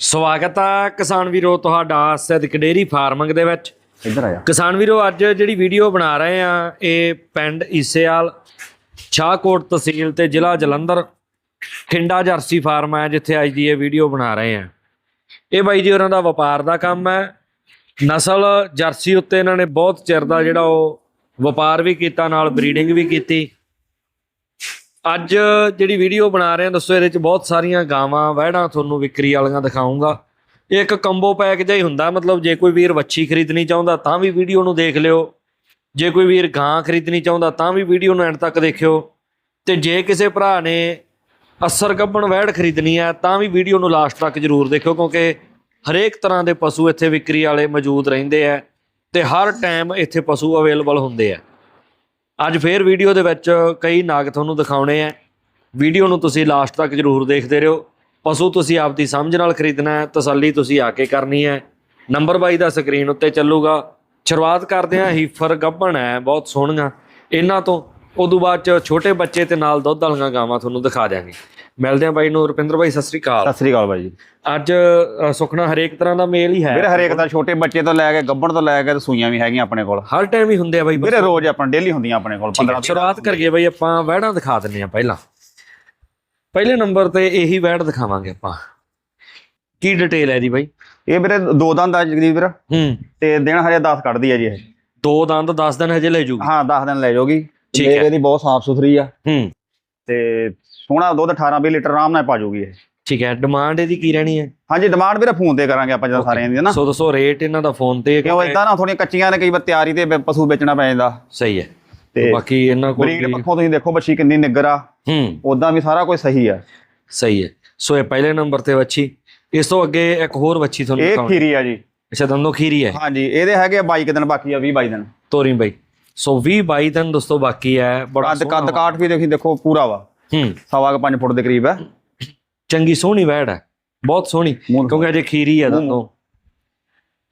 ਸਵਾਗਤ ਆ ਕਿਸਾਨ ਵੀਰੋ ਤੁਹਾਡਾ ਸਿੱਧਕ ਡੇਰੀ ਫਾਰਮਿੰਗ ਦੇ ਵਿੱਚ। ਇੱਧਰ ਆ ਜਾ। ਕਿਸਾਨ ਵੀਰੋ ਅੱਜ ਜਿਹੜੀ ਵੀਡੀਓ ਬਣਾ ਰਹੇ ਆ ਇਹ ਪਿੰਡ ਈਸੇਵਾਲ ਸ਼ਾਹਕੋਟ ਤਹਿਸੀਲ ਤੇ ਜ਼ਿਲ੍ਹਾ ਜਲੰਧਰ ਠਿੰਡਾ ਜਰਸੀ ਫਾਰਮ ਹੈ ਜਿੱਥੇ ਅੱਜ ਦੀ ਇਹ ਵੀਡੀਓ ਬਣਾ ਰਹੇ ਆ। ਇਹ ਬਾਈ ਜੀ ਉਹਨਾਂ ਦਾ ਵਪਾਰ ਦਾ ਕੰਮ ਹੈ ਨਸਲ ਜਰਸੀ ਉੱਤੇ ਇਹਨਾਂ ਨੇ ਬਹੁਤ ਚਿਰ ਦਾ ਜਿਹੜਾ ਉਹ ਵਪਾਰ ਵੀ ਕੀਤਾ ਨਾਲ ਬਰੀਡਿੰਗ ਵੀ ਕੀਤੀ। ਅੱਜ ਜਿਹੜੀ ਵੀਡੀਓ ਬਣਾ ਰਹੇ ਹਾਂ, ਦੱਸੋ ਇਹਦੇ 'ਚ ਬਹੁਤ ਸਾਰੀਆਂ ਗਾਵਾਂ, ਵਹਿੜਾਂ ਤੁਹਾਨੂੰ ਵਿਕਰੀ ਵਾਲੀਆਂ ਦਿਖਾਉਂਗਾ। ਇਹ ਇੱਕ ਕੰਬੋ ਪੈਕ ਜਿਹਾ ਹੀ ਹੁੰਦਾ, ਮਤਲਬ ਜੇ ਕੋਈ ਵੀਰ ਵੱਛੀ ਖਰੀਦਣੀ ਚਾਹੁੰਦਾ ਤਾਂ ਵੀ ਵੀਡੀਓ ਨੂੰ ਦੇਖ ਲਿਓ। ਜੇ ਕੋਈ ਵੀਰ ਗਾਂ ਖਰੀਦਣੀ ਚਾਹੁੰਦਾ ਤਾਂ ਵੀ ਵੀਡੀਓ ਨੂੰ ਐਂਡ ਤੱਕ ਦੇਖਿਓ। ਤੇ ਜੇ ਕਿਸੇ ਭਰਾ ਨੇ ਅਸਰ ਗੱਬਣ ਵਹਿੜ ਖਰੀਦਣੀ ਹੈ, ਤਾਂ ਵੀ ਵੀਡੀਓ ਨੂੰ ਲਾਸਟ ਤੱਕ ਜ਼ਰੂਰ ਦੇਖਿਓ, ਕਿਉਂਕਿ ਹਰੇਕ ਤਰ੍ਹਾਂ ਦੇ ਪਸ਼ੂ ਇੱਥੇ ਵਿਕਰੀ ਵਾਲੇ ਮੌਜੂਦ ਰਹਿੰਦੇ ਆ ਤੇ ਹਰ ਟਾਈਮ ਇੱਥੇ ਪਸ਼ੂ ਅਵੇਲੇਬਲ ਹੁੰਦੇ ਆ। ਅੱਜ ਫੇਰ ਵੀਡੀਓ ਦੇ ਵਿੱਚ ਕਈ ਨਾਗ ਤੁਹਾਨੂੰ ਦਿਖਾਉਣੇ ਆ। ਵੀਡੀਓ ਨੂੰ ਤੁਸੀਂ ਲਾਸਟ ਤੱਕ ਜ਼ਰੂਰ ਦੇਖਦੇ ਰਹੋ। ਪਸ਼ੂ ਤੁਸੀਂ ਆਪਦੀ ਸਮਝ ਨਾਲ ਖਰੀਦਣਾ ਹੈ, ਤਸੱਲੀ ਤੁਸੀਂ ਆ ਕੇ ਕਰਨੀ ਹੈ। ਨੰਬਰ 22 ਦਾ ਸਕਰੀਨ ਉੱਤੇ ਚੱਲੂਗਾ। ਸ਼ੁਰੂਆਤ ਕਰਦੇ ਹਾਂ, ਹੀਫਰ ਗੱਭਣ ਹੈ, ਬਹੁਤ ਸੋਹਣੀਆਂ। ਇਹਨਾਂ ਤੋਂ ਉਦੋਂ ਬਾਅਦ ਚ ਛੋਟੇ ਬੱਚੇ ਤੇ ਨਾਲ ਦੁੱਧ ਵਾਲੀਆਂ ਗਾਵਾਂ ਤੁਹਾਨੂੰ ਦਿਖਾ ਦਿਆਂਗੇ। ਮਿਲਦੇ ਹਾਂ ਬਾਈ ਨੂੰ। ਰੁਪਿੰਦਰ ਬਾਈ ਸਤਿ ਸ੍ਰੀ ਅਕਾਲ। ਸਤਿ ਸ੍ਰੀ ਅਕਾਲ ਬਾਈ ਜੀ। ਅੱਜ ਸੁਖਣਾ ਹਰੇਕ ਤਰ੍ਹਾਂ ਦਾ ਮੇਲ ਹੀ ਹੈ। ਵੀਰੇ ਹਰੇਕ ਦਾ ਛੋਟੇ ਬੱਚੇ ਤੋਂ ਲੈ ਕੇ ਗੱਭਣ ਤੋਂ ਲੈ ਕੇ ਸੂਈਆਂ ਵੀ ਹੈਗੀਆਂ ਆਪਣੇ ਕੋਲ। ਹਰ ਟਾਈਮ ਹੀ ਹੁੰਦੇ ਆ ਬਾਈ ਵੀਰੇ ਰੋਜ਼ ਆਪਣਾ ਡੇਲੀ ਹੁੰਦੀਆਂ ਆਪਣੇ ਕੋਲ 15 ਸ਼ੁਰੂਆਤ ਕਰੀਏ ਬਈ ਆਪਾਂ ਵਹਿੜਾਂ ਦਿਖਾ ਦਿੰਨੇ ਆ ਪਹਿਲਾਂ। ਪਹਿਲੇ ਨੰਬਰ ਤੇ ਇਹੀ ਵਹਿੜ ਦਿਖਾਵਾਂਗੇ ਆਪਾਂ। ਕੀ ਡਿਟੇਲ ਹੈ ਦੀ ਬਾਈ? ਇਹ ਵੀਰੇ ਦੋ ਦੰਦ ਆ ਜਗਦੀਪ ਵੀਰ। ਹੂੰ। ਤੇ ਦਿਨ ਹਜੇ 10 ਕੱਢਦੀ ਆ ਜੀ ਇਹ। ਦੋ ਦੰਦ 10 ਦਿਨ ਹਜੇ ਲੈ ਜੂਗੀ। ਹਾਂ 10 ਦਿਨ ਲੈ ਜਾਓਗੀ ਠੀਕ ਹੈ। ਇਹਦੀ ਬਹੁਤ ਸਾਫ਼ ਸੁਥਰੀ ਆ। ਹੂੰ। ਤੇ ਸੋਹਣਾ ਦੁੱਧ 18 20 ਲੀਟਰ ਆਰਾਮ ਨਾਲ ਪਾ ਜਾਊਗੀ ਇਹ। ਠੀਕ ਹੈ ਡਿਮਾਂਡ ਇਹਦੀ ਕੀ ਰਹਿਣੀ ਹੈ? ਹਾਂਜੀ ਡਿਮਾਂਡ ਵੀਰੇ ਫੋਨ ਤੇ ਕਰਾਂਗੇ ਆਪਾਂ ਜਦੋਂ. ਸਾਰਿਆਂ ਦੀ ਨਾ? ਸੋ ਦੱਸੋ ਰੇਟ ਇਹਨਾਂ ਦਾ ਫੋਨ ਤੇ ਕਿਉਂ ਇਦਾਂ ਨਾ ਥੋੜੀਆਂ ਕੱਚੀਆਂ ਨੇ ਕਈ ਵਾਰ ਤਿਆਰੀ ਤੇ ਪਸ਼ੂ ਵੇਚਣਾ ਪੈ ਜਾਂਦਾ। ਸਹੀ ਹੈ। ਤੇ ਬਾਕੀ ਇਹਨਾਂ ਕੋਲ ਬਰੀਡ ਪੱਖੋਂ ਤੁਸੀਂ ਦੇਖੋ ਬੱਚੀ ਕਿੰਨੀ ਨਿੱਗਰ ਆ। ਹੂੰ। ਉਦਾਂ ਵੀ ਸਾਰਾ ਕੁਝ ਸਹੀ ਆ। ਸਹੀ ਹੈ। ਸੋ ਇਹ ਪਹਿਲੇ ਨੰਬਰ ਤੇ ਵੱਛੀ। ਇਸ ਤੋਂ ਅੱਗੇ ਇੱਕ ਹੋਰ ਵੱਛੀ ਤੁਹਾਨੂੰ ਇਹ ਖੀਰੀ ਆ ਜੀ। ਅੱਛਾ ਦੰਦੋਂ ਖੀਰੀ ਹੈ। ਹਾਂਜੀ ਇਹਦੇ ਹੈਗੇ ਆ 22 ਕੁ ਦਿਨ ਬਾਕੀ ਆ 20 22 ਦਿਨ। ਤੋਰੀ ਬਾਈ। ਸੋ 20 22 ਦਿਨ ਦੋਸਤੋ ਬਾਕੀ ਹੈ ਬੜਾ ਕੱਦ ਕੱਦ ਕਾਠ ਵੀ ਦੇਖੀ ਦੇਖੋ ਪੂਰਾ ਵਾ। ਹੂੰ। ਸਵਾ ਕੁ 5 ਫੁੱਟ ਦੇ ਕਰੀਬ ਹੈ। ਚੰਗੀ ਸੋਹਣੀ ਵੈੜ ਹੈ ਬਹੁਤ ਸੋਹਣੀ ਕਿਉਂਕਿ ਅਜੇ ਖੀਰੀ ਹੈ ਦੰਦੋਂ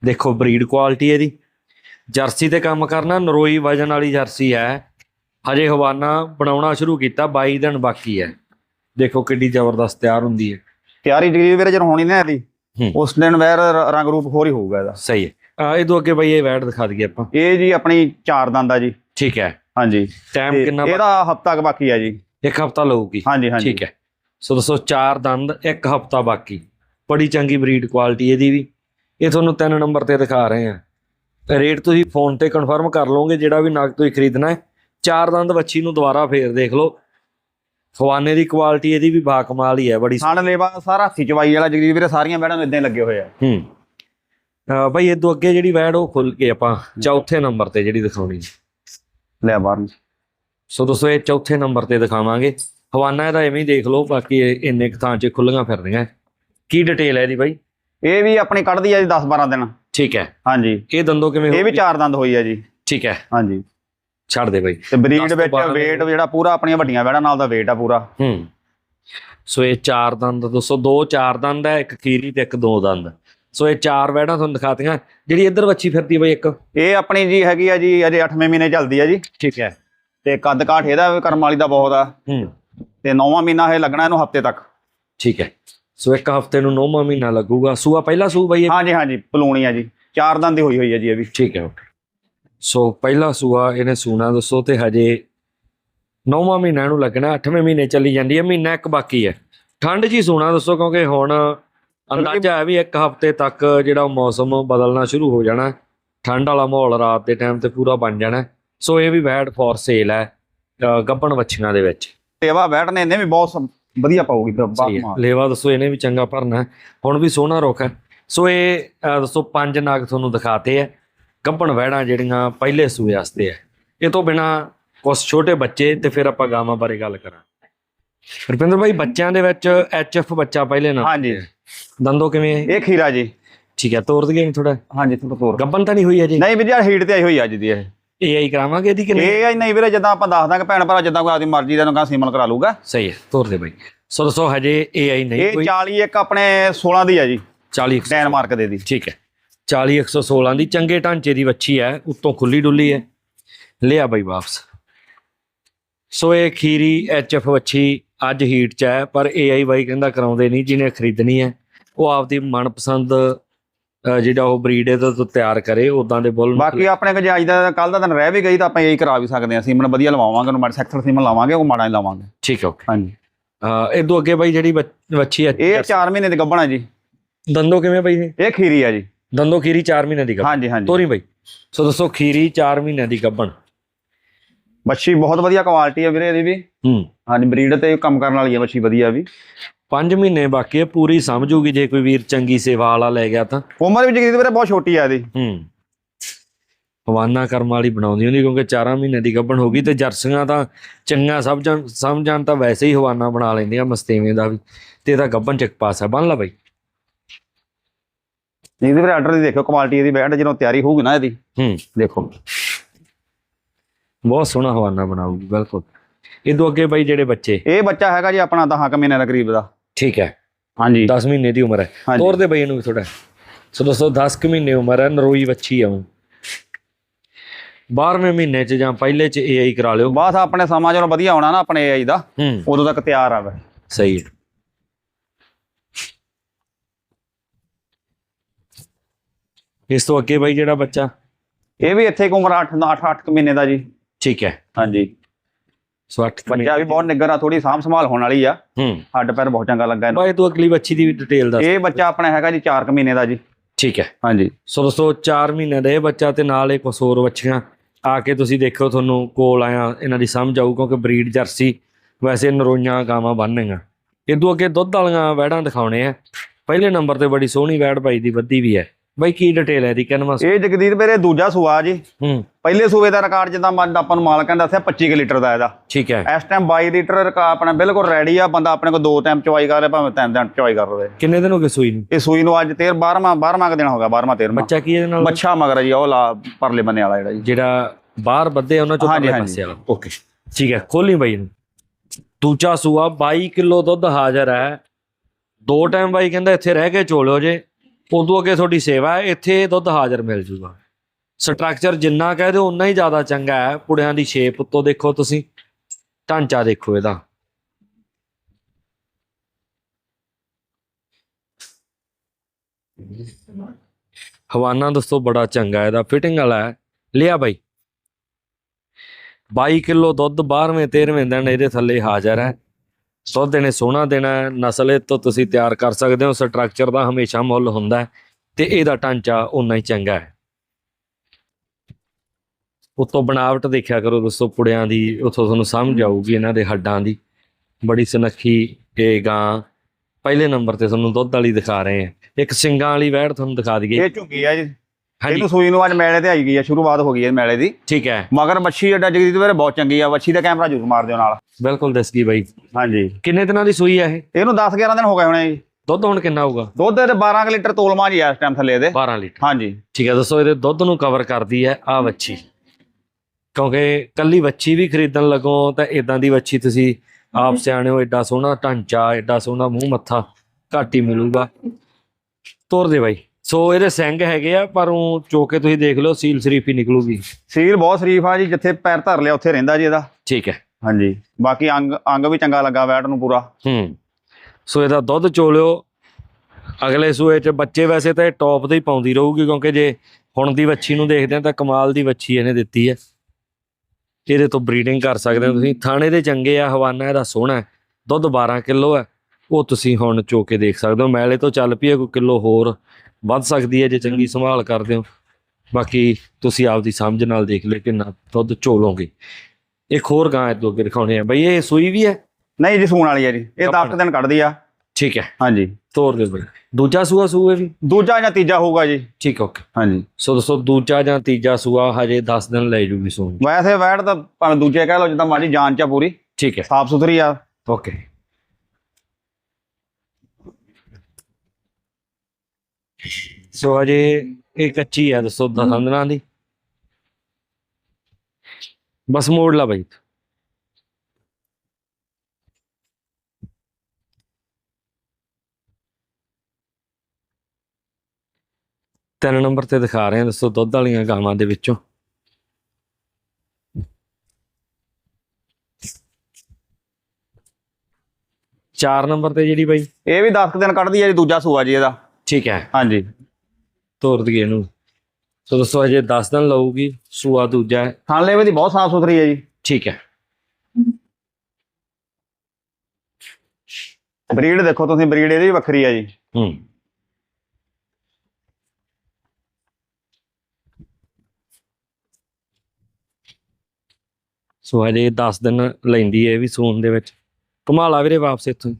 ਦੇਖੋ ਬਰੀਡ ਕੁਆਲਿਟੀ ਇਹਦੀ। ਜਰਸੀ ਤੇ ਕੰਮ ਕਰਨਾ ਨਰੋਈ ਵਜਨ ਵਾਲੀ ਜਰਸੀ ਹੈ। ਹਜੇ ਹਵਾਨਾ ਬਣਾਉਣਾ ਸ਼ੁਰੂ ਕੀਤਾ 22 ਦਿਨ ਬਾਕੀ ਹੈ। ਦੇਖੋ ਕਿੱਡੀ ਜ਼ਬਰਦਸਤ ਤਿਆਰ ਹੁੰਦੀ ਹੈ। ਤਿਆਰੀ ਜਗਰੀ ਵੀਰੇ ਜਦੋਂ ਹੋਣੀ ਨਾ ਇਹਦੀ। ਉਸ ਦਿਨ ਵੈਰ ਰੰਗ ਰੂਪ ਹੋਰ ਹੀ ਹੋਊਗਾ ਇਹਦਾ। ਸਹੀ ਹੈ। ਆ ਇਹ ਤੋਂ ਅੱਗੇ ਬਈ ਇਹ ਵੈੜ ਦਿਖਾ ਦਈਏ ਆਪਾਂ। ਇਹ ਜੀ ਆਪਣੀ ਚਾਰ ਦੰਦ ਆ ਜੀ। ਠੀਕ ਹੈ। ਹਾਂਜੀ। ਟਾਈਮ ਕਿੰਨਾ ਇਹਦਾ ਹਫਤਾ ਕੁ ਬਾਕੀ ਆ ਜੀ। ਇੱਕ ਹਫਤਾ ਲਊਗੀ। ਹਾਂਜੀ ਹਾਂਜੀ। ਠੀਕ ਹੈ। ਸੋ ਦੱਸੋ ਚਾਰ ਦੰਦ ਇੱਕ ਹਫਤਾ ਬਾਕੀ। ਬੜੀ ਚੰਗੀ ਬਰੀਡ ਕੁਆਲਿਟੀ ਇਹਦੀ ਵੀ। ਇਹ ਤੁਹਾਨੂੰ ਤਿੰਨ ਨੰਬਰ ਤੇ ਦਿਖਾ ਰਹੇ ਆ ਰੇਟ ਤੁਸੀਂ ਫੋਨ ਤੇ ਕਨਫਰਮ ਕਰ ਲਓਗੇ ਜਿਹੜਾ ਵੀ ਨਗ ਤੁਸੀਂ ਖਰੀਦਣਾ ਹੈ। ਚਾਰ ਦੰਦ ਵੱਛੀ ਨੂੰ ਦੁਬਾਰਾ ਫੇਰ ਦੇਖ ਲਓ। ਫਵਾਨੇ ਦੀ ਕੁਆਲਿਟੀ ਇਹਦੀ ਵੀ ਬਾ ਕਮਾਲ ਹੀ ਹੈ ਬੜੀ ਥਣ ਲੇਵਾ ਸਾਰਾ ਹੱਥੀ ਚਵਾਈ ਵਾਲਾ ਜਗਰੀ ਵੀਰੇ ਸਾਰੀਆਂ ਬੈੜਾਂ ਨੂੰ ਇਦਾਂ ਹੀ ਲੱਗੇ ਹੋਏ ਆ। ਹੂੰ। ਬਈ ਇਹ ਤੋਂ ਅੱਗੇ ਜਿਹੜੀ ਵੈੜ ਉਹ ਖੁੱਲ ਕੇ ਆਪਾਂ ਚੌਥੇ ਨੰਬਰ ਤੇ ਜਿਹੜੀ ਦਿਖਾਉਣੀ ਲੈ ਬਾਹਰ। ਸੋ ਦੋਸਤੋ ਇਹ ਚੌਥੇ ਨੰਬਰ ਤੇ ਦਿਖਾਵਾਂਗੇ। ਹਵਾਨਾ ਇਹਦਾ ਐਵੇਂ ਹੀ ਦੇਖ ਲਓ ਬਾਕੀ ਇਹ ਇੰਨੇ ਕੁ ਥਾਂ 'ਚ ਖੁੱਲੀਆਂ ਫਿਰ ਰਹੀਆਂ ਕੀ ਡਿਟੇਲ ਹੈ ਇਹਦੀ ਬਾਈ? ਇਹ ਵੀ ਆਪਣੀ ਕੱਢਦੀ ਆ ਜੀ 10 12 ਦਿਨ। ਠੀਕ ਹੈ। ਹਾਂਜੀ। ਇਹ ਦੰਦੋਂ ਕਿਵੇਂ ਇਹ ਵੀ? ਚਾਰ ਦੰਦ ਹੋਈ ਆ ਜੀ। ਠੀਕ ਹੈ। ਹਾਂਜੀ। ਛੱਡ ਦੇ ਬਾਈ। ਤੇ ਬਰੀਡ ਵਿੱਚ weight ਜਿਹੜਾ ਪੂਰਾ ਆਪਣੀਆਂ ਵੱਡੀਆਂ ਬੈੜਾਂ ਨਾਲ ਦਾ weight ਆ ਪੂਰਾ। ਹੂੰ। ਸੋ ਇਹ ਚਾਰ ਦੰਦ ਦੋਸਤੋ ਦੋ ਚਾਰ ਦੰਦ ਹੈ ਇੱਕ ਖੀਰੀ ਤੇ ਇੱਕ ਦੋ ਦੰਦ। ਸੋ ਇਹ ਚਾਰ ਵੈੜਾਂ ਤੁਹਾਨੂੰ ਦਿਖਾਤੀਆਂ। ਜਿਹੜੀ ਇੱਧਰ ਵੱਛੀ ਫਿਰਦੀ ਬਈ ਇੱਕ। ਇਹ ਆਪਣੀ ਜੀ ਹੈਗੀ ਆ ਜੀ ਅਜੇ 8ਵੇਂ ਮਹੀਨੇ ਚੱਲਦੀ ਆ ਜੀ। ਠੀਕ ਹੈ। ਤੇ ਕੱਦ ਕਾਠ ਇਹਦਾ ਕਰਮ ਵਾਲੀ ਦਾ ਬਹੁਤ ਆ। ਹੂੰ। ਤੇ 9ਵਾਂ ਮਹੀਨਾ ਇਹ ਲੱਗਣਾ ਇਹਨੂੰ ਹਫ਼ਤੇ ਤੱਕ। ਠੀਕ ਹੈ। ਸੋ ਇੱਕ ਹਫ਼ਤੇ ਨੂੰ ਨੌਵਾਂ ਮਹੀਨਾ ਲੱਗੂਗਾ। ਸੂਆ ਪਹਿਲਾ ਸੂ ਬਈ ਹਾਂਜੀ ਹਾਂਜੀ ਪਲੂਣੀ ਆ ਜੀ। ਚਾਰ ਦੰਦ ਦੀ ਹੋਈ ਹੋਈ ਆ ਜੀ ਇਹ ਵੀ। ਠੀਕ ਹੈ ਸੋ ਪਹਿਲਾ ਸੂਆ ਇਹਨੇ ਸੂਣਾ ਦੱਸੋ ਤੇ ਹਜੇ ਨੌਵਾਂ ਮਹੀਨਾ ਇਹਨੂੰ ਲੱਗਣਾ। 8ਵੇਂ ਮਹੀਨੇ ਚੱਲੀ ਜਾਂਦੀ ਹੈ ਮਹੀਨਾ ਇੱਕ ਬਾਕੀ ਹੈ। ਠੰਡ ਹੀ ਸੂਣਾ ਦੱਸੋ ਕਿਉਂਕਿ ਹੁਣ ਅੰਦਾਜ਼ਾ ਹੈ ਵੀ ਇੱਕ ਹਫ਼ਤੇ ਤੱਕ ਜਿਹੜਾ ਮੌਸਮ ਬਦਲਣਾ ਸ਼ੁਰੂ ਹੋ ਜਾਣਾ। ਠੰਡ ਵਾਲਾ ਮਾਹੌਲ ਰਾਤ ਦੇ ਟਾਈਮ ਤੇ ਪੂਰਾ ਬਣ ਜਾਣਾ। ਸੋ ਇਹ ਵੀ ਵੈਡ ਫॉर ਸੇਲ ਹੈ ਅ, ਗੱਭਣ ਵੱਛੀਆਂ ਦੇ ਵਿੱਚ। ਸੇਵਾ ਬੈਠਨੇ ਇਹਨੇ ਵੀ ਬਹੁਤ ਵਧੀਆ ਪਾਉਗੀ ਲੇਵਾ ਦੱਸੋ ਇਹਨੇ ਵੀ ਚੰਗਾ ਭਰਨਾ। ਹੁਣ ਵੀ ਸੋਹਣਾ ਰੁੱਖ ਹੈ। ਸੋ ਇਹ ਦੱਸੋ ਪੰਜ ਨਾਗ ਤੁਹਾਨੂੰ ਦਿਖਾਤੇ ਹੈ। ਗੱਭਣ ਵਹਿੜਾਂ ਜਿਹੜੀਆਂ ਪਹਿਲੇ ਸੂਏ ਵਾਸਤੇ ਹੈ। ਇਹ ਤੋਂ ਬਿਨਾ ਕੁਝ ਛੋਟੇ ਬੱਚੇ ਤੇ ਫਿਰ ਆਪਾਂ ਗਾਵਾਂ ਬਾਰੇ ਗੱਲ ਕਰਾਂਗੇ। ਰੁਪਿੰਦਰ ਭਾਈ ਬੱਚਿਆਂ ਦੇ ਵਿੱਚ ਐਫ ਬੱਚਾ ਪਹਿਲੇ ਨਾਲ ਹਾਂਜੀ। ਦੰਦੋ ਕਿਵੇਂ ਹੈ ਇਹ ਖੀਰਾ ਜੀ। ਠੀਕ ਹੈ ਤੋਰ ਦਈਏ ਥੋੜਾ ਹਾਂਜੀ ਥੋੜਾ ਤੋਰ। ਗੱਬਨ ਤਾਂ ਨਹੀਂ ਹੋਈ ਅਜੇ ਨਹੀਂ ਵੀਰ ਜੀ ਹੀਟ ਤੇ ਆਈ ਹੋਈ ਅੱਜ ਦੀ ਇਹ। ਏਆਈ ਕਰਾਵਾਂਗੇ ਇਹਦੀ ਕਿ ਨਹੀਂ? ਇਹ ਆਈ ਨਹੀਂ ਵੀਰੇ ਜਦਾਂ ਆਪਾਂ ਦੱਸ ਦਾਂਗੇ ਭੈਣ ਭਰਾ ਜਦਾਂ ਕੋਈ ਆਪਦੀ ਮਰਜ਼ੀ ਦਾ ਨੂੰ ਸੀਮਲ ਕਰਾ ਲੂਗਾ ਸਹੀ ਹੈ ਤੋਰ ਦੇ ਭਾਈ ਸੋ ਦੱਸੋ ਹਜੇ ਏਆਈ ਨਹੀਂ ਇਹ ਕੋਈ? 40 ਇੱਕ ਆਪਣੇ 16 ਦੀ ਆ ਜੀ 40 ਡੈਨਮਾਰਕ ਦੇ ਦੀ। ਠੀਕ ਹੈ 40 116 ਦੀ ਚੰਗੇ ਢਾਂਚੇ ਦੀ ਵੱਛੀ ਹੈ ਉੱਤੋਂ ਖੁੱਲੀ ਡੁੱਲੀ ਹੈ। ਲਿਆ ਬਈ ਵਾਪਸ। ਸੋ ਇਹ ਖੀਰੀ ਐਚਐਫ ਵੱਛੀ ਅੱਜ ਹੀਟ ਚ ਹੈ ਪਰ ਏਆਈ ਬਾਈ ਕਹਿੰਦਾ ਕਰਾਉਂਦੇ ਨਹੀਂ ਜਿਹਨੇ ਖਰੀਦਣੀ ਹੈ। ਉਹ ਆਪਦੀ ਮਨਪਸੰਦ ਜਿਹੜਾ ਉਹ ਬਰੀਡ ਹੈ ਤੋਂ ਤਿਆਰ ਕਰੇ ਉਦਾਂ ਦੇ ਬੁੱਲ ਬਾਕੀ ਆਪਣੇ ਕੋਲ ਅੱਜ ਦਾ ਕੱਲ ਦਾ ਦਿਨ ਰਹਿ ਵੀ ਗਈ ਤਾਂ ਆਪਾਂ ਇਹੀ ਕਰਾ ਵੀ ਸਕਦੇ ਹਾਂ। ਸੀਮਨ ਵਧੀਆ ਲਵਾਵਾਂਗੇ ਉਹਨੂੰ ਮਾੜਾ ਸੈਕਟਰ ਸੀਮਨ ਲਾਵਾਂਗੇ ਉਹ ਮਾੜਾ ਨਹੀਂ ਲਾਵਾਂਗੇ। ਠੀਕ ਹੈ ਓਕੇ ਹਾਂਜੀ। ਇਹ ਤੋਂ ਅੱਗੇ ਬਾਈ ਜਿਹੜੀ ਬੱਚ- ਵੱਛੀ ਹੈ ਇਹ 4 ਮਹੀਨੇ ਦੀ ਗੱਭਣ ਹੈ ਜੀ। ਦੰਦੋ ਕਿਵੇਂ ਬਾਈ ਇਹ? ਖੀਰੀ ਹੈ ਜੀ। ਦੰਦੋ ਖੀਰੀ 4 ਮਹੀਨੇ ਦੀ ਗੱਭਣ। ਹਾਂਜੀ ਹਾਂਜੀ। ਤੋਰੀ ਬਾਈ। ਸੋ ਦੱਸੋ ਖੀਰੀ 4 ਮਹੀਨਿਆਂ ਦੀ ਗੱਭਣ। ਬੱਚੀ ਬਹੁਤ ਵਧੀਆ ਕੁਆਲਿਟੀ ਹੈ ਵੀਰੇ ਇਹਦੀ ਵੀ। ਹੂੰ। ਹਾਂਜੀ ਬਰੀਡ ਤੇ ਕੰਮ ਕਰਨ ਵਾਲੀ ਹੈ ਬੱਚੀ ਵਧੀਆ ਵੀ। 5 ਮਹੀਨੇ ਬਾਕੀ ਹੈ ਪੂਰੀ ਸਮਝੂਗੀ ਜੇ ਕੋਈ ਵੀਰ ਚੰਗੀ ਸੇਵਾ ਵਾਲਾ ਲੈ ਗਿਆ ਤਾਂ। ਉਮਰ ਵੀ ਜਗਦੀਪ ਵੀਰੇ ਬਹੁਤ ਛੋਟੀ ਹੈ ਇਹਦੀ। ਹੂੰ। ਹਵਾਨਾ ਕਰਮ ਵਾਲੀ ਬਣਾਉਂਦੀ ਹੁੰਦੀ ਕਿਉਂਕਿ 4 ਮਹੀਨੇ ਦੀ ਗੱਭਣ ਹੋ ਗਈ ਤੇ ਜਰਸੀਆਂ ਤਾਂ ਚੰਗਾ ਸਮਝਣ ਸਮਝਣ ਤਾਂ ਵੈਸੇ ਹੀ ਹਵਾਨਾ ਬਣਾ ਲੈਂਦੀਆਂ ਮਸਤੇਵੇਂ ਦਾ ਵੀ। ਤੇ ਇਹਦਾ ਗੱਭਣ ਚੱਕ ਪਾਸ ਹੈ ਬੰਨ ਲਾ ਬਾਈ। ਜਗਦੀਪ ਵੀਰੇ ਆਰਡਰ ਦੀ ਦੇਖੋ ਕੁਆਲਿਟੀ ਇਹਦੀ ਬੈਠ ਜਦੋਂ ਤਿਆਰੀ ਹੋਊਗੀ ਨਾ ਇਹਦੀ। ਹੂੰ। ਦੇਖੋ। ਬਹੁਤ ਸੋਹਣਾ ਹਵਾਨਾ ਬਣਾਉਗੀ ਬਿਲਕੁਲ। ਇਹ ਤੋਂ ਅੱਗੇ ਬਾਈ ਜਿਹੜੇ ਬੱਚੇ? ਇਹ ਬੱਚਾ ਹੈਗਾ ਜੀ ਆਪਣਾ 10 ਕੁ ਮਹੀਨੇ ਦਾ ਕਰੀਬ ਦਾ। ਠੀਕ ਹੈ। ਹਾਂਜੀ। 10 ਮਹੀਨੇ ਦੀ ਉਮਰ ਹੈ। ਤੋਰ ਦੇ ਬਈ ਇਹਨੂੰ ਵੀ ਥੋੜਾ ਸੋ ਦੋਸਤੋ 10 ਕੁ ਮਹੀਨੇ ਉਮਰ ਹੈ ਨਰੋਈ ਬੱਚੀ ਆ ਉਹ। 12ਵੇਂ ਮਹੀਨੇ ਚ ਜਾਂ ਪਹਿਲੇ ਚ ਏਆਈ ਕਰਾ ਲਿਓ। ਬਸ ਆਪਣੇ ਸਮਾਂ ਜਦੋਂ ਵਧੀਆ ਆਉਣਾ ਨਾ ਆਪਣੇ AI ਦਾ। ਉਦੋਂ ਤੱਕ ਤਿਆਰ ਆ ਵੇ ਸਹੀ ਹੈ। ਇਸ ਤੋਂ ਅੱਗੇ ਬਾਈ ਜਿਹੜਾ ਬੱਚਾ? ਇਹ ਵੀ ਇੱਥੇ ਕੁ ਉਮਰ 8 8 8 ਮਹੀਨੇ ਦਾ ਜੀ। ਠੀਕ ਹੈ। ਹਾਂਜੀ। ਸੋ 8 ਬੱਚਾ ਵੀ ਬਹੁਤ ਨਿੱਗਰ ਆ ਥੋੜੀ ਸਾਂਭ ਸੰਭਾਲ ਹੋਣ ਵਾਲੀ ਆ। ਹੂੰ। ਹੱਡ ਪੈਰ ਬਹੁਤ ਚੰਗਾ ਲੱਗਾ ਇਹਨੂੰ। ਬਾਈ ਤੂੰ ਅਗਲੀ ਬੱਚੀ ਦੀ ਵੀ ਡਿਟੇਲ ਦੱਸ। ਇਹ ਬੱਚਾ ਆਪਣਾ ਹੈਗਾ ਜੀ 4 ਕੁ ਮਹੀਨੇ ਦਾ ਜੀ। ਠੀਕ ਹੈ। ਹਾਂਜੀ। ਸੋ ਦੋਸਤੋ 4 ਮਹੀਨੇ ਦਾ ਇਹ ਬੱਚਾ ਤੇ ਨਾਲ ਇਹ ਕੁਛ ਹੋਰ ਬੱਚੀਆਂ। ਆ ਕੇ ਤੁਸੀਂ ਦੇਖੋ ਤੁਹਾਨੂੰ ਕੋਲ ਆਇਆ ਇਹਨਾਂ ਦੀ ਸਮਝ ਆਊ ਕਿਉਂਕਿ ਬਰੀਡ ਜਰਸੀ ਵੈਸੇ ਨਰੋਈਆਂ ਗਾਵਾਂ ਬੰਨਣੀਆਂ ਇਦੋਂ ਅੱਗੇ ਦੁੱਧ ਵਾਲੀਆਂ ਵੈੜਾਂ ਦਿਖਾਉਣੇ ਆ। ਪਹਿਲੇ ਨੰਬਰ ਤੇ ਬੜੀ ਸੋਹਣੀ ਵੈੜ ਬਾਈ ਦੀ ਵੱਧੀ ਵੀ ਹੈ। ਬਾਈ ਕੀ ਡਿਟੇਲ ਹੈ ਇਹਦੀ ਕੈਨਵਸ? ਇਹ ਜਗਦੀਪ ਵੀਰੇ ਦੂਜਾ ਸੂਆ ਜੀ। ਹੂੰ। ਪਹਿਲੇ ਸੂਏ ਦਾ ਰਿਕਾਰਡ ਜਿੱਦਾਂ ਮੰਨ ਆਪਾਂ ਨੂੰ ਮਾਲਕਾਂ ਨੇ ਦੱਸਿਆ 25 ਕੁ ਲੀਟਰ ਦਾ ਇਹਦਾ। ਠੀਕ ਹੈ। ਇਸ ਟਾਈਮ 22 ਲੀਟਰ ਆਪਣਾ ਬਿਲਕੁਲ ਰੈਡੀ ਆ ਬੰਦਾ ਆਪਣੇ ਕੋਲ ਦੋ ਟਾਈਮ ਚਵਾਈ ਕਰ ਰਿਹਾ ਭਾਵੇਂ ਤਿੰਨ ਦਿਨ ਚਵਾਈ ਕਰ ਲਵੇ। ਕਿੰਨੇ ਦਿਨ ਹੋ ਗਏ ਸੂਈ ਨੂੰ? ਇਹ ਸੂਈ ਨੂੰ ਅੱਜ 13 12ਵਾਂ 12ਵਾਂ ਕੁ ਦਿਨ ਹੋ ਗਿਆ 12ਵਾਂ 13ਵਾਂ ਬੱਚਾ ਕੀ ਇਹਦੇ ਨਾਲ? ਬੱਚਾ ਮਗਰ ਜੀ ਉਹ ਲਾ ਪਰਲੇ ਬੰਨੇ ਵਾਲਾ ਜਿਹੜਾ ਜੀ। ਜਿਹੜਾ ਬਾਹਰ ਬੱਦੇ ਉਹਨਾਂ ਚੋਂ ਪਰਲੇ। ਪਾਸੇ ਵਾਲਾ। ਓਕੇ ਠੀਕ ਹੈ ਖੋਲੀ ਬਾਈ ਨੂੰ ਦੂਜਾ ਸੂਆ 22 ਕਿਲੋ ਦੁੱਧ ਹਾਜ਼ਰ ਹੈ। ਦੋ ਟਾਈਮ ਬਾਈ ਕਹਿੰਦਾ ਇੱਥੇ ਰਹਿ ਕੇ ਚੋਲਿਓ ਜੇ। ਉਦੋਂ ਅੱਗੇ ਤੁਹਾਡੀ ਸੇਵਾ ਹੈ, ਇੱਥੇ ਦੁੱਧ ਹਾਜ਼ਰ ਮਿਲ ਜੂਗਾ। ਸਟਰਕਚਰ ਜਿੰਨਾ ਕਹਿ ਦਿਓ ਉਨਾ ਹੀ ਜ਼ਿਆਦਾ ਚੰਗਾ ਹੈ। ਪੁੜਿਆਂ ਦੀ ਸ਼ੇਪ ਉੱਤੋਂ ਦੇਖੋ ਤੁਸੀਂ। ਢਾਂਚਾ ਦੇਖੋ ਇਹਦਾ। ਹਵਾਨਾ ਦੋਸਤੋ ਬੜਾ ਚੰਗਾ ਇਹਦਾ। ਫਿਟਿੰਗ ਵਾਲਾ ਹੈ। ਲਿਆ ਬਾਈ। 22 ਕਿਲੋ ਦੁੱਧ 12ਵੇਂ 13ਵੇਂ ਦਿਨ ਇਹਦੇ ਥੱਲੇ ਹਾਜ਼ਰ ਹੈ। ਦੁੱਧ ਇਹਨੇ ਸੋਹਣਾ ਦੇਣਾ ਨਸਲ ਇਹ ਤੋਂ ਤੁਸੀਂ ਤਿਆਰ ਕਰ ਸਕਦੇ ਹੋ ਸਟਰਕਚਰ ਦਾ ਹਮੇਸ਼ਾ ਮੁੱਲ ਹੁੰਦਾ ਤੇ ਇਹਦਾ ਢਾਂਚਾ ਉਨਾ ਹੀ ਚੰਗਾ ਹੈ। ਉਤੋਂ ਬਣਾਵਟ ਦੇਖਿਆ ਕਰੋ ਦੋਸਤੋ ਪੁੜਿਆਂ ਦੀ ਉਥੋਂ ਤੁਹਾਨੂੰ ਸਮਝ ਆਊਗੀ ਇਹਨਾਂ ਦੇ ਹੱਡਾਂ ਦੀ। ਬੜੀ ਸੁਨੱਖੀ ਇਹ ਗਾਂ ਪਹਿਲੇ ਨੰਬਰ ਤੇ ਤੁਹਾਨੂੰ ਦੁੱਧ ਵਾਲੀ ਦਿਖਾ ਰਹੇ ਹਾਂ। ਇੱਕ ਸਿੰਗਾਂ ਵਾਲੀ ਵੈੜ ਤੁਹਾਨੂੰ ਦਿਖਾ ਦਈਏ। ਇਹ ਝੁੱਗੀ ਆ ਜੀ। ਇਹਨੂੰ ਸੂਈ ਨੂੰ ਅੱਜ ਮੇਲੇ ਤੇ ਆਈ ਗਈ ਆ ਸ਼ੁਰੂਆਤ ਹੋ ਗਈ ਹੈ ਮੇਲੇ ਦੀ। ਠੀਕ ਹੈ। ਮਗਰ ਬੱਚੀ ਅੱਡਾ ਜਗਦੀਪ ਵੀਰੇ ਬਹੁਤ ਚੰਗੀ ਆ ਬੱਚੀ ਦਾ ਕੈਮਰਾ ਜ਼ਰੂਰ ਮਾਰ ਦਿਓ ਨਾਲ। ਬਿਲਕੁਲ ਦੱਸ ਗਈ ਬਾਈ। ਹਾਂਜੀ। ਕਿੰਨੇ ਦਿਨਾਂ ਦੀ ਸੂਈ ਹੈ ਇਹ? ਇਹਨੂੰ 10 11 ਦਿਨ ਹੋ ਗਏ ਹੋਣੇ ਜੀ। ਦੁੱਧ ਹੁਣ ਕਿੰਨਾ ਹੋਊਗਾ? ਦੁੱਧ ਦੇ 12 ਕੁ ਲੀਟਰ ਤੋਲਮਾ ਜੀ ਆ ਇਸ ਟਾਈਮ ਥੱਲੇ ਇਹਦੇ। 12 ਲੀਟਰ। ਹਾਂਜੀ। ਠੀਕ ਹੈ ਦੱਸੋ ਇਹਦੇ ਦੁੱਧ ਨੂੰ ਕਵਰ ਕਰਦੀ ਹੈ ਆ ਵੱਛੀ। ਕਿਉਂਕਿ ਕੱਲੀ ਵੱਛੀ ਵੀ ਖਰੀਦਣ ਲੱਗੋ ਤਾਂ ਇਦਾਂ ਦੀ ਵੱਛੀ ਤੁਸੀਂ ਆਪ ਸਿਆਣੇ ਹੋ ਐਡਾ ਸੋਹਣਾ ਢਾਂਚਾ ਐਡਾ ਸੋਹਣਾ ਮੂੰਹ ਮੱਥਾ ਘੱਟ ਹੀ ਮਿਲੂਗਾ। ਤੋਰ ਦੇ ਬਾਈ। ਸੋ ਇਹਦੇ ਸਿੰਘ ਹੈਗੇ ਆ ਪਰ ਉਹ ਚੋਕੇ ਤੁਸੀਂ ਦੇਖ ਲਓ ਸੀਲ ਸ਼ਰੀਫ ਹੀ ਨਿਕਲੂਗੀ। ਸੀਲ ਬਹੁਤ ਸ਼ਰੀਫ ਆ ਜੀ ਜਿੱਥੇ ਪੈਰ ਧਰ ਲਿਆ ਉੱਥੇ ਰਹਿੰਦਾ ਜੀ ਇਹਦਾ। ਠੀਕ ਹੈ। ਹਾਂਜੀ। ਬਾਕੀ ਅੰਗ ਅੰਗ ਵੀ ਚੰਗਾ ਲੱਗਾ ਵੈਟ ਨੂੰ ਪੂਰਾ। ਹੂੰ। ਸੋ ਇਹਦਾ ਦੁੱਧ ਚੋਲਿਓ। ਅਗਲੇ ਸੂਏ ਚ ਬੱਚੇ ਵੈਸੇ ਤਾਂ ਇਹ ਟੌਪ ਤੇ ਹੀ ਪਾਉਂਦੀ ਰਹੂਗੀ ਕਿਉਂਕਿ ਜੇ ਹੁਣ ਦੀ ਵੱਛੀ ਨੂੰ ਦੇਖਦੇ ਆ ਤਾਂ ਕਮਾਲ ਦੀ ਵੱਛੀ ਇਹਨੇ ਦਿੱਤੀ ਹੈ। ਇਹਦੇ ਤੋਂ ਬਰੀਡਿੰਗ ਕਰ ਸਕਦੇ ਹੋ ਤੁਸੀਂ। ਥਾਣੇ ਦੇ ਚੰਗੇ ਆ ਹਵਾਨਾ ਇਹਦਾ ਸੋਹਣਾ ਹੈ। ਦੁੱਧ 12 ਕਿਲੋ ਹੈ। ਉਹ ਤੁਸੀਂ ਹੁਣ ਚੋ ਕੇ ਦੇਖ ਸਕਦੇ ਹੋ। ਮੈਲੇ ਤੋਂ ਚੱਲ ਪਈ ਹੈ ਕੋਈ ਕਿਲੋ ਹੋਰ। ਵੱਧ ਸਕਦੀ ਹੈ ਜੇ ਚੰਗੀ ਸੰਭਾਲ ਕਰਦੇ ਹੋ। ਬਾਕੀ ਤੁਸੀਂ ਆਪਦੀ ਸਮਝ ਨਾਲ ਦੇਖ ਲਿਓ ਕਿੰਨਾ ਦੁੱਧ ਚੋਲੋਗੇ ਇੱਕ ਹੋਰ ਗਾਂ ਇਹ ਤੋਂ ਅੱਗੇ ਦਿਖਾਉਣੇ ਆ। ਬਈ ਇਹ ਸੂਈ ਵੀ ਹੈ? ਨਹੀਂ ਜੀ ਸੂਣ ਵਾਲੀ ਆ ਜੀ। ਇਹ 10 ਦਿਨ ਕੱਢਦੀ ਆ। ਠੀਕ ਹੈ। ਹਾਂਜੀ। ਤੋਰ ਦੇ ਬਈ ਦੂਜਾ ਸੂਆ ਸੂਏ ਵੀ? ਦੂਜਾ ਜਾਂ ਤੀਜਾ ਹੋਊਗਾ ਜੀ। ਠੀਕ ਓਕੇ। ਹਾਂਜੀ। ਸੋ ਦੋਸਤੋ ਦੂਜਾ ਜਾਂ ਤੀਜਾ ਸੂਆ ਹਜੇ 10 ਦਿਨ ਲੈ ਜੂਗੀ ਸੂਣ। ਵੈਸੇ ਵੈਟ ਤਾਂ ਭਾਵੇਂ ਦੂਜੇ ਕਹਿ ਲਓ ਜਿੱਦਾਂ ਮਾੜੀ ਜਾਂਚ ਆ ਪੂਰੀ। ਠੀਕ ਹੈ। ਸਾਫ਼ ਸੁਥਰੀ ਆ। ਓਕੇ। ਸੋ ਹਜੇ ਇਹ ਕੱਚੀ ਹੈ ਦਸਾਂ ਦਿਨਾਂ ਦੀ ਬਸ ਮੋੜ ਲਾ ਬਈ। ਤਿੰਨ ਨੰਬਰ ਤੇ ਦਿਖਾ ਰਹੇ ਹਾਂ ਦੋਸਤੋ ਦੁੱਧ ਵਾਲੀਆਂ ਗਾਵਾਂ ਦੇ ਵਿੱਚੋਂ। 4 ਨੰਬਰ ਤੇ ਜਿਹੜੀ ਬਾਈ। ਇਹ ਵੀ 10 ਕੁ ਦਿਨ ਕੱਢਦੀ ਹੈ ਜੀ ਦੂਜਾ ਸੂਆ ਜੀ ਇਹਦਾ। ਠੀਕ ਹੈ। ਹਾਂਜੀ। ਤੋਰ ਦਈਏ ਇਹਨੂੰ। ਸੋ ਦੋਸਤੋ ਅਜੇ 10 ਦਿਨ ਲਊਗੀ ਸੂਆ ਦੂਜਾ ਹੈ। ਥਣ ਲੇਵੇ ਦੀ ਬਹੁਤ ਸਾਫ਼ ਸੁਥਰੀ ਹੈ ਜੀ। ਠੀਕ ਹੈ। ਬਰੀਡ ਦੇਖੋ ਤੁਸੀਂ ਬਰੀਡ ਇਹਦੀ ਵੀ ਵੱਖਰੀ ਹੈ ਜੀ। ਹੂੰ। ਸੋ ਹਜੇ 10 ਦਿਨ ਲੈਂਦੀ ਹੈ ਇਹ ਵੀ ਸੂਨ ਦੇ ਵਿੱਚ। ਕਮਾਲਾ ਵੀਰੇ ਵਾਪਸ ਇੱਥੋਂ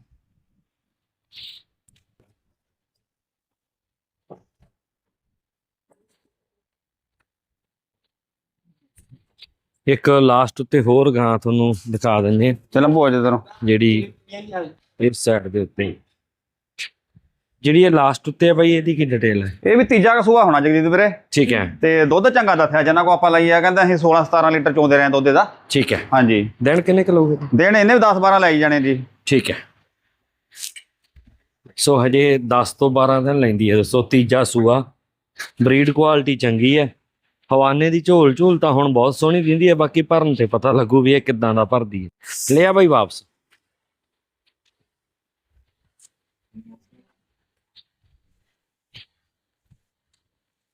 ਇੱਕ ਲਾਸਟ ਉੱਤੇ ਹੋਰ ਗਾਂ ਤੁਹਾਨੂੰ ਦਿਖਾ ਦਿੰਦੇ ਚਲੋ ਭੋਜ ਇਧਰੋਂ। ਜਿਹੜੀ ਇਸ ਸਾਈਡ ਦੇ ਉੱਤੇ। ਜਿਹੜੀ ਇਹ ਲਾਸਟ ਉੱਤੇ ਹੈ ਬਾਈ ਇਹਦੀ ਕੀ ਡਿਟੇਲ ਹੈ? ਇਹ ਵੀ ਤੀਜਾ ਕੁ ਸੂਆ ਹੋਣਾ ਜਗਜੀਤ ਵੀਰੇ। ਠੀਕ ਹੈ। ਤੇ ਦੁੱਧ ਚੰਗਾ ਦੱਸਿਆ ਜਿੰਨਾ ਕੋ ਆਪਾਂ ਲਈ ਆ ਕਹਿੰਦੇ ਅਸੀਂ 16 17 ਲੀਟਰ ਚੋਂਦੇ ਰਹੇ ਦੁੱਧ ਦਾ ਠੀਕ ਹੈ। ਹਾਂਜੀ। ਦਿਨ ਕਿੰਨੇ ਕੁ ਲਓਗੇ ਦਿਨ ਇਹਨੇ ਵੀ 10 12 ਲਈ ਜਾਣੇ ਜੀ। ਠੀਕ ਹੈ। ਸੋ ਹਜੇ 10 ਤੋਂ 12 ਦਿਨ ਲੈਂਦੀ ਹੈ। ਦੋਸਤੋ ਤੀਜਾ ਸੂਆ। ਬਰੀਡ ਕੁਆਲਿਟੀ ਚੰਗੀ ਹੈ। ਹਵਾਨੇ ਦੀ ਝੋਲ ਝੋਲ ਤਾਂ ਹੁਣ ਬਹੁਤ ਸੋਹਣੀ ਦਿੰਦੀ ਹੈ, ਬਾਕੀ ਭਰਨ ਤੇ ਪਤਾ ਲੱਗੂ ਵੀ ਇਹ ਕਿੱਦਾਂ ਦਾ ਭਰਦੀ ਹੈ। ਲਿਆ ਬਾਈ ਵਾਪਸ।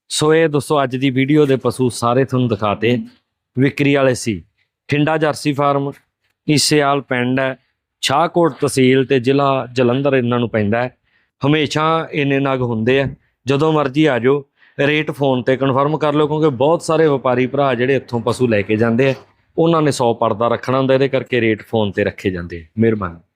ਸੋ ਇਹ ਦੋਸਤੋ ਅੱਜ ਦੀ ਵੀਡੀਓ ਦੇ ਪਸ਼ੂ ਸਾਰੇ ਤੁਹਾਨੂੰ ਦਿਖਾਤੇ। ਵਿਕਰੀ ਵਾਲੇ ਸੀ। ਠਿੰਡਾ ਜਰਸੀ ਫਾਰਮ ਈਸੇਆਲ ਪਿੰਡ ਹੈ। ਸ਼ਾਹਕੋਟ ਤਹਿਸੀਲ ਤੇ ਜ਼ਿਲ੍ਹਾ ਜਲੰਧਰ ਇਹਨਾਂ ਨੂੰ ਪੈਂਦਾ ਹੈ। ਹਮੇਸ਼ਾ ਇੰਨੇ ਨਗ ਹੁੰਦੇ ਆ। ਜਦੋਂ ਮਰਜ਼ੀ ਆ ਜਾਓ ਰੇਟ ਫੋਨ ਤੇ ਕਨਫਰਮ ਕਰ ਲਓ, ਕਿਉਂਕਿ ਬਹੁਤ ਸਾਰੇ ਵਪਾਰੀ ਭਰਾ ਜਿਹੜੇ ਇੱਥੋਂ ਪਸ਼ੂ ਲੈ ਕੇ ਜਾਂਦੇ ਆ, ਉਹਨਾਂ ਨੇ 100 ਪਰਦਾ ਰੱਖਣਾ ਹੁੰਦਾ, ਇਹਦੇ ਕਰਕੇ ਰੇਟ ਫੋਨ ਤੇ ਰੱਖੇ ਜਾਂਦੇ ਆ। ਮਿਹਰਬਾਨੀ।